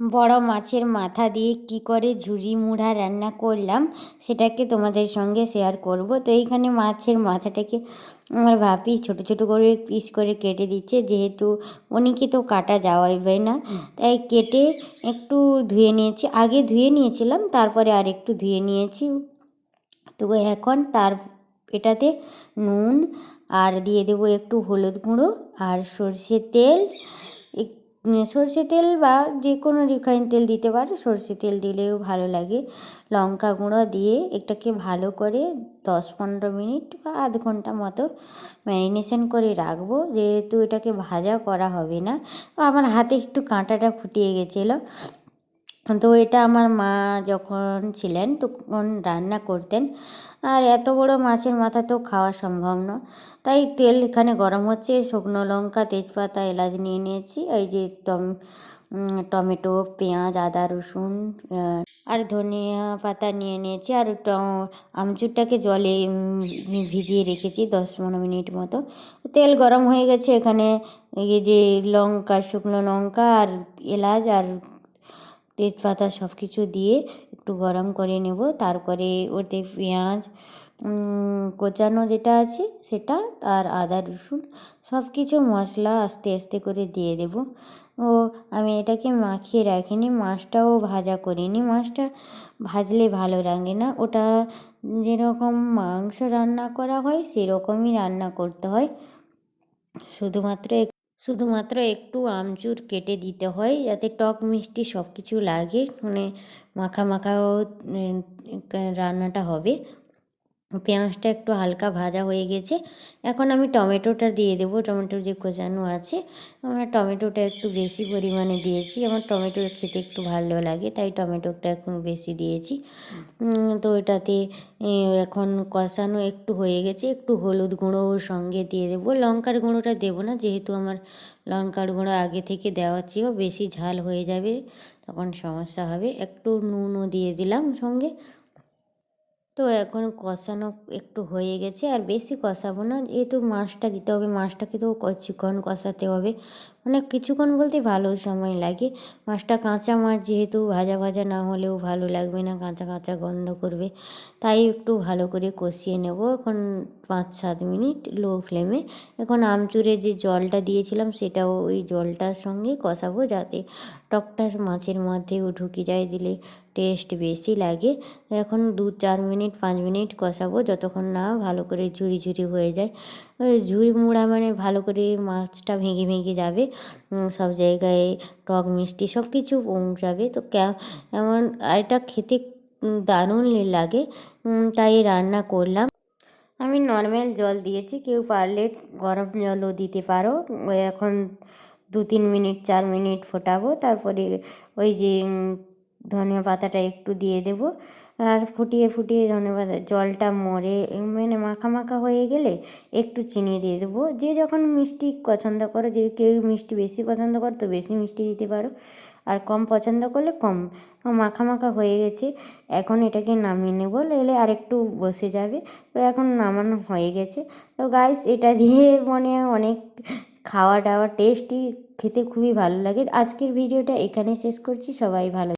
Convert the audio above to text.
বড় মাছের মাথা দিয়ে কি করে ঝুরি মুড়া রান্না করলাম, সেটাকে তোমাদের সঙ্গে শেয়ার করব। তো এইখানে মাছের মাথাটাকে আমার ভাপি ছোট ছোট করে পিস করে কেটে দিচ্ছে, যেহেতু অনেকে তো কাটা যাওয়াবে না। তাই কেটে একটু ধুয়ে নিয়েছি। আগে ধুয়ে নিয়েছিলাম, তারপরে আর একটু ধুয়ে নিয়েছি। তো এখন তার এটাতে নুন আর দিয়ে দেবো একটু হলুদ গুঁড়ো আর সর্ষের তেল সর্ষে তেল বা যে কোনো রিফাইন তেল দিতে পারো। সর্ষে তেল দিলেও ভালো লাগে। লঙ্কা গুঁড়ো দিয়ে এটাকে ভালো করে দশ পনেরো মিনিট বা আধ ঘণ্টা মতো ম্যারিনেশন করে রাখব। যেহেতু এটাকে ভাজা করা হবে না। আমার হাতে একটু কাঁটাটা ফুটিয়ে গেছিল। তো এটা আমার মা যখন ছিলেন তখন রান্না করতেন। আর এত বড় মাছের মাথা তো খাওয়া সম্ভব নয়। তাই তেল এখানে গরম হচ্ছে, শুকনো লঙ্কা, তেজপাতা, এলাচ নিয়ে নিয়েছি। এই যে টম টমেটো, পেঁয়াজ, আদা, রসুন আর ধনিয়া পাতা নিয়ে নিয়েছি। আর আমচুরটাকে জলে ভিজিয়ে রেখেছি দশ পনেরো মিনিট মতো। তেল গরম হয়ে গেছে এখানে। এই যে লঙ্কা, শুকনো লঙ্কা আর এলাচ আর তেজপাতা সব কিছু দিয়ে একটু গরম করে নেব। তারপরে ওতে পেঁয়াজ কোচানো যেটা আছে সেটা আর আদা, রসুন সব কিছু মশলা আস্তে আস্তে করে দিয়ে দেব। ও, আমি এটাকে মাখিয়ে রাখিনি, মাছটাও ভাজা করিনি। মাছটা ভাজলে ভালো লাগে না। ওটা যেরকম মাংস রান্না করা হয় সেরকমই রান্না করতে হয়। শুধুমাত্র শুধুমাত্র একটু আমচুর কেটে দিতে হয় যাতে টক মিষ্টি সব কিছু লাগে মানে মাখা মাখাও রান্নাটা হবে। পেঁয়াজটা একটু হালকা ভাজা হয়ে গেছে। এখন আমি টমেটোটা দিয়ে দেবো, টমেটোর যে কোচানো আছে। আমার টমেটোটা একটু বেশি পরিমাণে দিয়েছি। আমার টমেটো খেতে একটু ভালো লাগে, তাই টমেটোটা এখন বেশি দিয়েছি। তো এটাতে এখন কষানো একটু হয়ে গেছে। একটু হলুদ গুঁড়ো সঙ্গে দিয়ে দেবো। লঙ্কার গুঁড়োটা দেবো না, যেহেতু আমার লঙ্কার গুঁড়ো আগে থেকে দেওয়ার চেয়েও বেশি ঝাল হয়ে যাবে, তখন সমস্যা হবে। একটু নুনও দিয়ে দিলাম সঙ্গে। তো এখন কষানো একটু হয়ে গেছে। আর বেশি কষাবো না, যেহেতু মাছটা দিতে হবে, মাছটাকে তো কিছুক্ষণ কষাতে হবে। মানে কিছুক্ষণ বলতে ভালো সময় লাগে। মাছটা কাঁচা মাছ যেহেতু ভাজা ভাজা না হলেও ভালো লাগবে না, কাঁচা কাঁচা গন্ধ করবে। তাই একটু ভালো করে কষিয়ে নেব এখন পাঁচ সাত মিনিট লো ফ্লেমে। এখন আমচুরে যে জলটা দিয়েছিলাম সেটাও ওই জলটার সঙ্গে কষাবো যাতে টকটা মাছের মধ্যেও ঢুকে যায় দিলে টেস্ট বেশি লাগে। এখন দু চার মিনিট, পাঁচ মিনিট কষাবো যতক্ষণ না ভালো করে ঝুরি ঝুরি হয়ে যায়। ঝুরি মুড়া মানে ভালো করে মাছটা ভেঙে ভেঙে যাবে সব জায়গায় টক মিষ্টি সব কিছু পৌঁছাবে। তো এমন এটা খেতে দারুণ লাগে তাই রান্না করলাম। আমি নর্মাল জল দিয়েছি, কেউ পারলে গরম জলও দিতে পারো। এখন দু তিন মিনিট, চার মিনিট ফোটাবো। তারপরে ওই যে ধনিয়া পাতাটা একটু দিয়ে দেবো। আর ফুটিয়ে ফুটিয়ে ধনে পাতা, জলটা মরে মানে মাখা মাখা হয়ে গেলে একটু চিনি দিয়ে দেবো। যে যখন মিষ্টি পছন্দ করো যদি কেউ মিষ্টি বেশি পছন্দ করো, তো বেশি মিষ্টি দিতে পারো। আর কম পছন্দ করলে কম। মাখা মাখা হয়ে গেছে, এখন এটাকে নামিয়ে নেব। এলে আর একটু বসে যাবে। তো এখন নামানো হয়ে গেছে। তো গাইস এটা দিয়ে মানে অনেক খাওয়া দাওয়া টেস্টি খেতে খুবই ভালো লাগে। আজকের ভিডিওটা এখানে শেষ করছি। সবাই ভালো